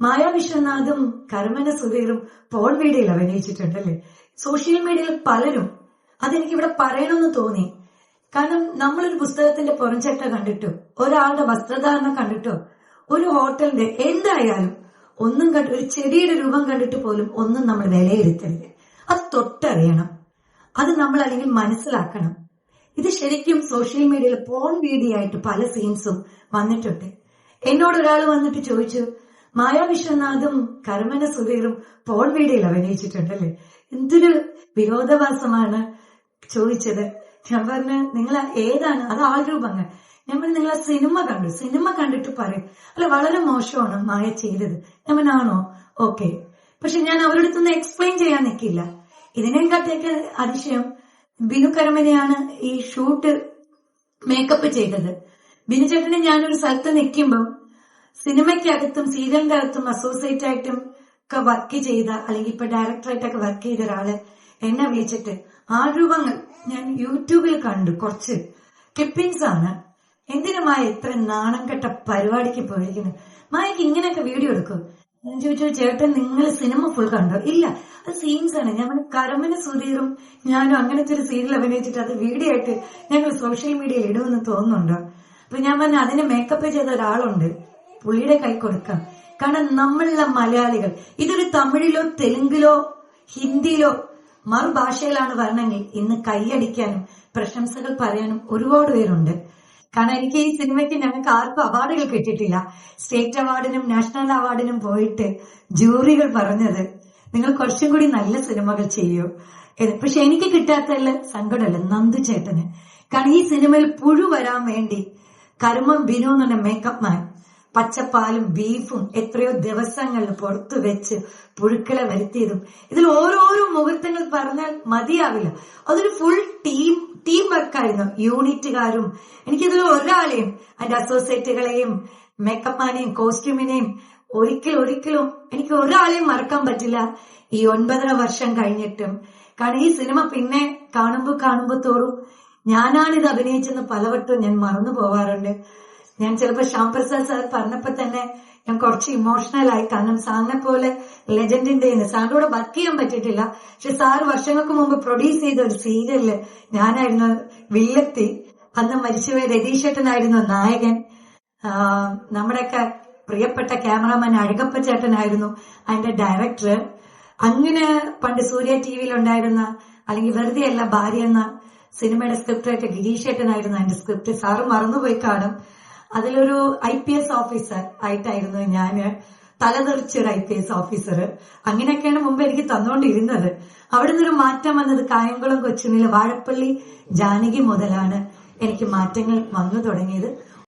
മായ വിശ്വനാഥും കർമ്മന സുധീറും Paul വീഡിയോയിൽ അഭിനയിച്ചിട്ടുണ്ടല്ലേ? Social മീഡിയയിൽ പലരും അതെനിക്ക് ഇവിടെ പറയണമെന്ന് തോന്നി. കാരണം നമ്മളൊരു പുസ്തകത്തിന്റെ പുറംചട്ട കണ്ടിട്ടോ ഒരാളുടെ വസ്ത്രധാരണം കണ്ടിട്ടോ ഒരു ഹോട്ടലിന്റെ എന്തായാലും ഒന്നും കണ്ട് ഒരു ചെടിയുടെ രൂപം കണ്ടിട്ട് പോലും ഒന്നും നമ്മൾ വിലയിരുത്തരുത്. അത് തൊട്ടറിയണം. അത് നമ്മൾ അല്ലെങ്കിൽ മനസ്സിലാക്കണം. ഇത് ശരിക്കും സോഷ്യൽ മീഡിയയിൽ പോൺ വീഡിയോ ആയിട്ട് പല സീൻസും വന്നിട്ടുണ്ട്. എന്നോട് ഒരാൾ വന്നിട്ട് ചോദിച്ചു മായ വിശ്വനാഥും കർമ്മന സുധീറും പോൺ വീഡിയോയിൽ അഭിനയിച്ചിട്ടുണ്ടല്ലേ? എന്തൊരു വിരോധവാസമാണ് ചോദിച്ചത്. ഞാൻ പറഞ്ഞ നിങ്ങൾ ഏതാണ്? അത് ആ രൂപങ്ങൾ. ഞാൻ പറഞ്ഞു നിങ്ങൾ സിനിമ കണ്ടു. സിനിമ കണ്ടിട്ട് പറയും. അല്ല വളരെ മോശമാണ് മായ ചെയ്തത്. ഞാൻ ആണോ? ഓക്കെ. പക്ഷെ ഞാൻ അവരുടെ അടുത്തൊന്ന് എക്സ്പ്ലെയിൻ ചെയ്യാൻ നിൽക്കില്ല ഇതിനെക്കാട്ടേക്ക് അതിശയം ബിനു കരമനെയാണ് ഈ ഷൂട്ട് മേക്കപ്പ് ചെയ്തത്. ബിനു ചേട്ടനെ ഞാനൊരു സ്ഥലത്ത് നിൽക്കുമ്പോൾ സിനിമയ്ക്കകത്തും സീരിയലിന്റെ അകത്തും അസോസിയേറ്റ് ആയിട്ടും ഒക്കെ വർക്ക് ചെയ്ത അല്ലെങ്കിൽ ഇപ്പൊ ഡയറക്ടറായിട്ടൊക്കെ വർക്ക് ചെയ്ത ഒരാൾ എന്നെ വിളിച്ചിട്ട് ആ രൂപങ്ങൾ ഞാൻ യൂട്യൂബിൽ കണ്ടു കുറച്ച് ക്ലിപ്പിങ്സ് ആണ്. എന്തിനു മായ ഇത്ര നാണം കെട്ട പരിപാടിക്ക് പോയിരിക്കുന്നു മായക്ക് ഇങ്ങനെയൊക്കെ വീഡിയോ എടുക്കും. ഞാൻ ചോദിച്ചു ചേട്ടൻ നിങ്ങൾ സിനിമ ഫുൾ കണ്ടോ? ഇല്ല അത് സീൻസ് ആണ്. ഞങ്ങൾ കരമന സുധീറും ഞാനും അങ്ങനത്തെ ഒരു സീരിയൽ അഭിനയിച്ചിട്ട് അത് വീഡിയോ ആയിട്ട് ഞങ്ങൾ സോഷ്യൽ മീഡിയയിൽ ഇടുമെന്ന് തോന്നുന്നുണ്ടോ? അപ്പൊ ഞാൻ പറഞ്ഞു അതിന് മേക്കപ്പ് ചെയ്ത ഒരാളുണ്ട്. പുള്ളിയുടെ കൈ കൊടുക്കാം. കാരണം നമ്മളുള്ള മലയാളികൾ ഇതൊരു തമിഴിലോ തെലുങ്കിലോ ഹിന്ദിയിലോ മറുഭാഷയിലാണ് വരണമെങ്കിൽ ഇന്ന് കൈയടിക്കാനും പ്രശംസകൾ പറയാനും ഒരുപാട് പേരുണ്ട്. കാരണം എനിക്ക് ഈ സിനിമയ്ക്ക് ഞങ്ങൾക്ക് ആർക്കും അവാർഡുകൾ കിട്ടിയിട്ടില്ല. സ്റ്റേറ്റ് അവാർഡിനും നാഷണൽ അവാർഡിനും പോയിട്ട് ജൂറികൾ പറഞ്ഞത് നിങ്ങൾ കുറച്ചും കൂടി നല്ല സിനിമകൾ ചെയ്യൂ. പക്ഷെ എനിക്ക് കിട്ടാത്തല്ല സങ്കടമല്ല നന്ദു ചേട്ടന്. കാരണം ഈ സിനിമയിൽ പുഴു വരാൻ വേണ്ടി കരുമം ബിനു എന്നുള്ള മേക്കപ്പ് മാൻ പച്ചപ്പാലും ബീഫും എത്രയോ ദിവസങ്ങൾ പുറത്തു വെച്ച് പുഴുക്കളെ വരുത്തിയതും. ഇതിൽ ഓരോരോ മുഹൂർത്തങ്ങൾ പറഞ്ഞാൽ മതിയാവില്ല. അതൊരു ഫുൾ ടീം ടീം വർക്കായിരുന്നു യൂണിറ്റുകാരും എനിക്കിതിൽ ഒരാളെയും അതിന്റെ അസോസിയേറ്റുകളെയും മേക്കപ്പാനെയും കോസ്റ്റ്യൂമിനെയും ഒരിക്കലും ഒരിക്കലും എനിക്ക് ഒരാളെയും മറക്കാൻ പറ്റില്ല. ഈ ഒൻപതര വർഷം കഴിഞ്ഞിട്ടും കാരണം ഈ സിനിമ പിന്നെ കാണുമ്പോ കാണുമ്പോ തോറും ഞാനാണിത് അഭിനയിച്ചെന്ന് പലവട്ടം ഞാൻ മറന്നു പോവാറുണ്ട്. ഞാൻ ചിലപ്പോ ശ്യാം പ്രസാദ് സാർ പറഞ്ഞപ്പോ തന്നെ ഞാൻ കുറച്ച് ഇമോഷണൽ ആയി. കാരണം സാറിനെ പോലെ ലെജൻഡിന്റെ സാറിനോട് വർക്ക് ചെയ്യാൻ പറ്റിയിട്ടില്ല. പക്ഷെ സാർ വർഷങ്ങൾക്ക് മുമ്പ് പ്രൊഡ്യൂസ് ചെയ്ത ഒരു സീരിയലിൽ ഞാനായിരുന്നു വില്ലത്തി അന്ന് മരിച്ചുപോയ രതീഷേട്ടനായിരുന്നു നായകൻ. നമ്മുടെയൊക്കെ പ്രിയപ്പെട്ട ക്യാമറാമാൻ അഴകപ്പ ചേട്ടനായിരുന്നു അതിന്റെ ഡയറക്ടർ അങ്ങനെ പണ്ട് സൂര്യ ടി വിയിൽ ഉണ്ടായിരുന്ന അല്ലെങ്കിൽ വെറുതെ അല്ല ഭാര്യ എന്ന സിനിമയുടെ സ്ക്രിപ്റ്റ് ആയിട്ട് ഗിരീഷേട്ടനായിരുന്നു അതിന്റെ സ്ക്രിപ്റ്റ് സാറ് മറന്നുപോയി കാണും. അതിലൊരു ഐ പി എസ് ഓഫീസർ ആയിട്ടായിരുന്നു ഞാൻ തലതെറിച്ചൊരു ഐ പി എസ് ഓഫീസർ. അങ്ങനെയൊക്കെയാണ് മുമ്പ് എനിക്ക് തന്നുകൊണ്ടിരുന്നത്. അവിടെ നിന്നൊരു മാറ്റം വന്നത് കായംകുളം കൊച്ചുണ്ണിലെ വാഴപ്പള്ളി ജാനകി മുതലാണ് എനിക്ക് മാറ്റങ്ങൾ വന്നു തുടങ്ങിയത്.